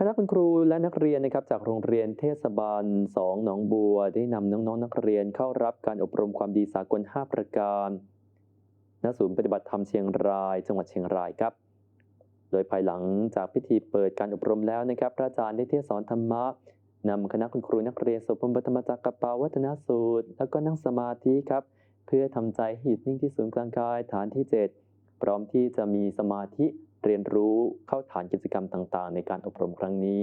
คณะคุณครูและนักเรียนนะครับจากโรงเรียนเทศบาล 2 หนองบัว ได้นำน้องๆนักเรียนเข้ารับการอบรมความดีสากล 5 ประการณศูนย์ปฏิบัติธรรมเชียงราย จังหวัดเชียงรายครับ โดยภายหลังจากพิธีเปิดการอบรมแล้วนะครับ พระอาจารย์ได้เทศสอนธรรมะนำคณะคุณครูนักเรียนสวดมนต์ปฐมจักรปาวัฒนสูตร แล้วก็นั่งสมาธิครับ เพื่อทำใจให้หยุดนิ่งที่ศูนย์กลางกายฐานที่ 7 พร้อมที่จะมีสมาธิเรียนรู้เข้าฐานกิจกรรมต่างๆ ในการอบรมครั้งนี้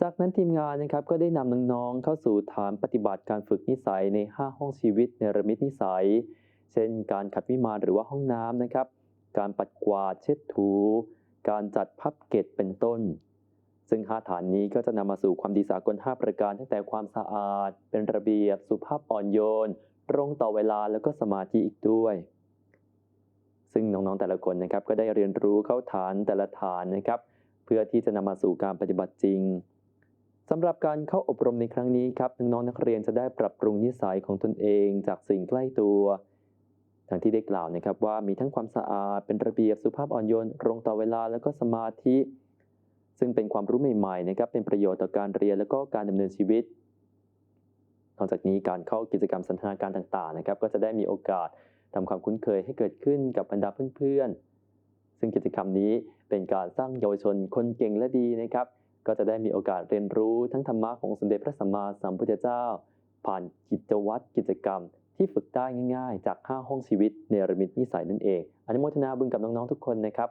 จากนั้นทีมงานนะครับก็ได้นำน้องๆเข้าสู่ฐานปฏิบัติการฝึกนิสัยใน 5 ห้องชีวิตในระมิตนิสัย เช่น การขัดวิมานหรือว่าห้องน้ำนะครับ การปัดกวาดเช็ดถู การจัดพับเก็บเป็นต้น ซึ่งห้าฐานนี้ก็จะนำมาสู่ความดีสากล 5 ประการตั้งแต่ความสะอาด เป็นระเบียบ สุภาพอ่อนโยน ตรงต่อเวลาแล้วก็สมาธิอีกด้วย ซึ่งน้องๆแต่ละคนนะครับก็ได้เรียนรู้เข้าฐานแต่ละฐานนะครับ เพื่อที่จะนำมาสู่การปฏิบัติจริงสำหรับการเข้าอบรมในครั้งนี้ครับน้องๆนักเรียนจะได้ปรับปรุงนิสัยของตนเอง จากสิ่งใกล้ตัวดังที่ได้กล่าวนะครับว่ามีทั้งความสะอาดเป็นระเบียบสุภาพอ่อนโยนตรงต่อเวลาแล้วก็สมาธิ ซึ่งเป็นความรู้ใหม่ๆนะครับเป็นประโยชน์ต่อการเรียนแล้วก็การดำเนินชีวิตนอกจากนี้การเข้ากิจกรรมสันทนาการต่างๆนะครับ ก็จะได้มีโอกาส ทำความคุ้นเคยให้เกิดขึ้นกับบรรดาเพื่อนๆ ซึ่งกิจกรรมนี้เป็นการสร้างเยาวชนคนเก่งและดีนะครับ ก็จะได้มีโอกาสเรียนรู้ทั้งธรรมะของสมเด็จพระสัมมาสัมพุทธเจ้า ผ่านกิจวัตรกิจกรรมที่ฝึกได้ง่าย ๆ จาก 5 ห้องชีวิตเนรมิตนิสัยนั่นเอง อนุโมทนาบุญกับน้องๆทุกคนนะครับ